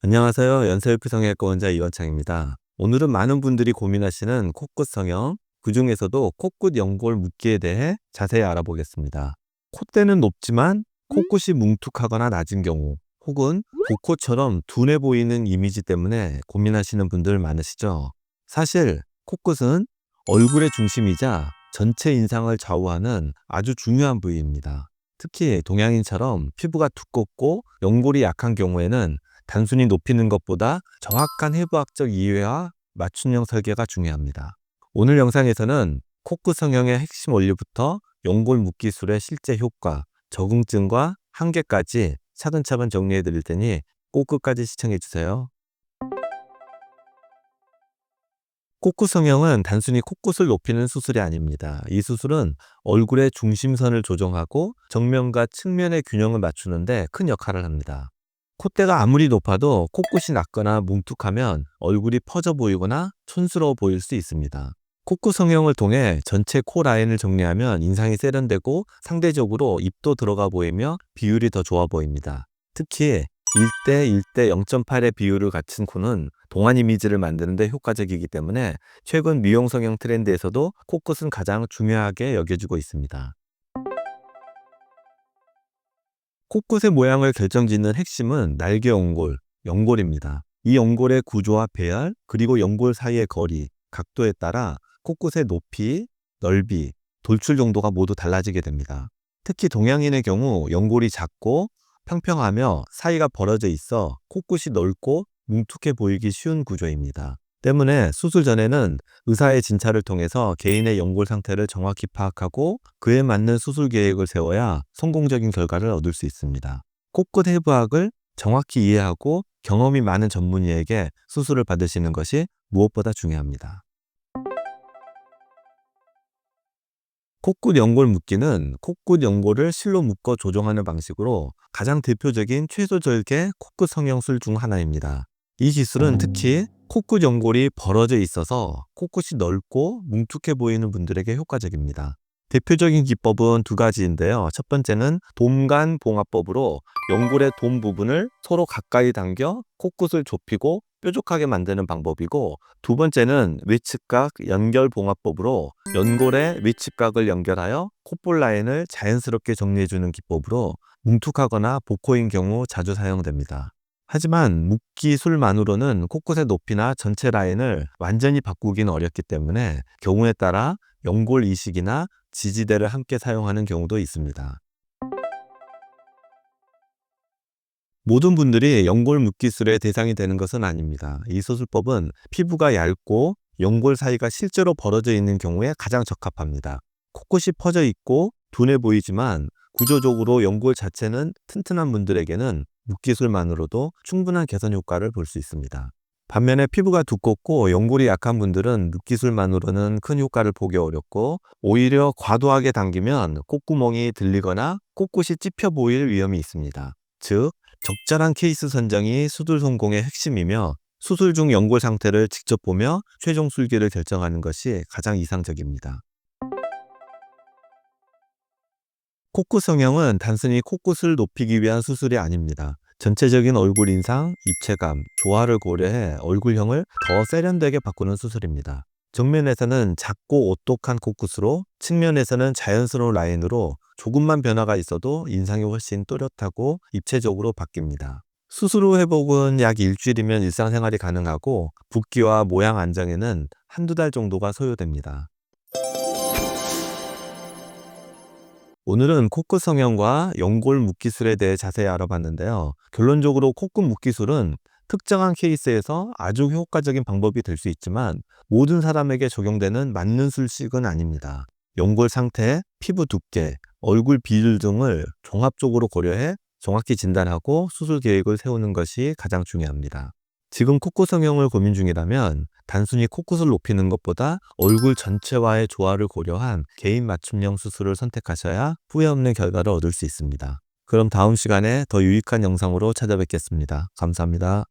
안녕하세요. 연세혈표 성형외과 원자 이원창입니다. 오늘은 많은 분들이 고민하시는 코끝 성형, 그 중에서도 코끝 연골 묶기에 대해 자세히 알아보겠습니다. 콧대는 높지만 코끝이 뭉툭하거나 낮은 경우, 혹은 복코처럼 둔해 보이는 이미지 때문에 고민하시는 분들 많으시죠? 사실 코끝은 얼굴의 중심이자 전체 인상을 좌우하는 아주 중요한 부위입니다. 특히 동양인처럼 피부가 두껍고 연골이 약한 경우에는 단순히 높이는 것보다 정확한 해부학적 이해와 맞춤형 설계가 중요합니다. 오늘 영상에서는 코끝 성형의 핵심 원리부터 연골 묶기술의 실제 효과, 적응증과 한계까지 차근차근 정리해 드릴 테니 꼭 끝까지 시청해 주세요. 코끝 성형은 단순히 코끝을 높이는 수술이 아닙니다. 이 수술은 얼굴의 중심선을 조정하고 정면과 측면의 균형을 맞추는데 큰 역할을 합니다. 콧대가 아무리 높아도 코끝이 낮거나 뭉툭하면 얼굴이 퍼져 보이거나 촌스러워 보일 수 있습니다. 코끝 성형을 통해 전체 코 라인을 정리하면 인상이 세련되고 상대적으로 입도 들어가 보이며 비율이 더 좋아 보입니다. 특히 1대 1대 0.8의 비율을 갖춘 코는 동안 이미지를 만드는데 효과적이기 때문에 최근 미용 성형 트렌드에서도 코끝은 가장 중요하게 여겨지고 있습니다. 코끝의 모양을 결정짓는 핵심은 날개 연골, 연골입니다. 이 연골의 구조와 배열, 그리고 연골 사이의 거리, 각도에 따라 코끝의 높이, 넓이, 돌출 정도가 모두 달라지게 됩니다. 특히 동양인의 경우 연골이 작고 평평하며 사이가 벌어져 있어 코끝이 넓고 뭉툭해 보이기 쉬운 구조입니다. 때문에 수술 전에는 의사의 진찰을 통해서 개인의 연골 상태를 정확히 파악하고 그에 맞는 수술 계획을 세워야 성공적인 결과를 얻을 수 있습니다. 코끝 해부학을 정확히 이해하고 경험이 많은 전문의에게 수술을 받으시는 것이 무엇보다 중요합니다. 코끝 연골 묶기는 코끝 연골을 실로 묶어 조정하는 방식으로 가장 대표적인 최소 절개 코끝 성형술 중 하나입니다. 이 기술은 특히 코끝 연골이 벌어져 있어서 코끝이 넓고 뭉툭해 보이는 분들에게 효과적입니다. 대표적인 기법은 두 가지인데요. 첫 번째는 돔간 봉합법으로 연골의 돔 부분을 서로 가까이 당겨 코끝을 좁히고 뾰족하게 만드는 방법이고 두 번째는 외측각 연결 봉합법으로 연골의 외측각을 연결하여 콧볼 라인을 자연스럽게 정리해주는 기법으로 뭉툭하거나 복코인 경우 자주 사용됩니다. 하지만 묶기술만으로는 코끝의 높이나 전체 라인을 완전히 바꾸기는 어렵기 때문에 경우에 따라 연골 이식이나 지지대를 함께 사용하는 경우도 있습니다. 모든 분들이 연골 묶기술의 대상이 되는 것은 아닙니다. 이 수술법은 피부가 얇고 연골 사이가 실제로 벌어져 있는 경우에 가장 적합합니다. 코끝이 퍼져 있고 둔해 보이지만 구조적으로 연골 자체는 튼튼한 분들에게는 묶기술만으로도 충분한 개선 효과를 볼 수 있습니다. 반면에 피부가 두껍고 연골이 약한 분들은 묶기술만으로는 큰 효과를 보기 어렵고 오히려 과도하게 당기면 콧구멍이 들리거나 콧끝이 찝혀 보일 위험이 있습니다. 즉, 적절한 케이스 선정이 수술 성공의 핵심이며 수술 중 연골 상태를 직접 보며 최종 술기를 결정하는 것이 가장 이상적입니다. 코끝 성형은 단순히 코끝을 높이기 위한 수술이 아닙니다. 전체적인 얼굴 인상, 입체감, 조화를 고려해 얼굴형을 더 세련되게 바꾸는 수술입니다. 정면에서는 작고 오똑한 코끝으로, 측면에서는 자연스러운 라인으로 조금만 변화가 있어도 인상이 훨씬 또렷하고 입체적으로 바뀝니다. 후 회복은 약 일주일이면 일상생활이 가능하고 붓기와 모양 안정에는 한두 달 정도가 소요됩니다. 오늘은 코끝 성형과 연골 묶기술에 대해 자세히 알아봤는데요. 결론적으로 코끝 묶기술은 특정한 케이스에서 아주 효과적인 방법이 될 수 있지만 모든 사람에게 적용되는 맞는 술식은 아닙니다. 연골 상태, 피부 두께, 얼굴 비율 등을 종합적으로 고려해 정확히 진단하고 수술 계획을 세우는 것이 가장 중요합니다. 지금 코끝 성형을 고민 중이라면 단순히 코끝을 높이는 것보다 얼굴 전체와의 조화를 고려한 개인 맞춤형 수술을 선택하셔야 후회 없는 결과를 얻을 수 있습니다. 그럼 다음 시간에 더 유익한 영상으로 찾아뵙겠습니다. 감사합니다.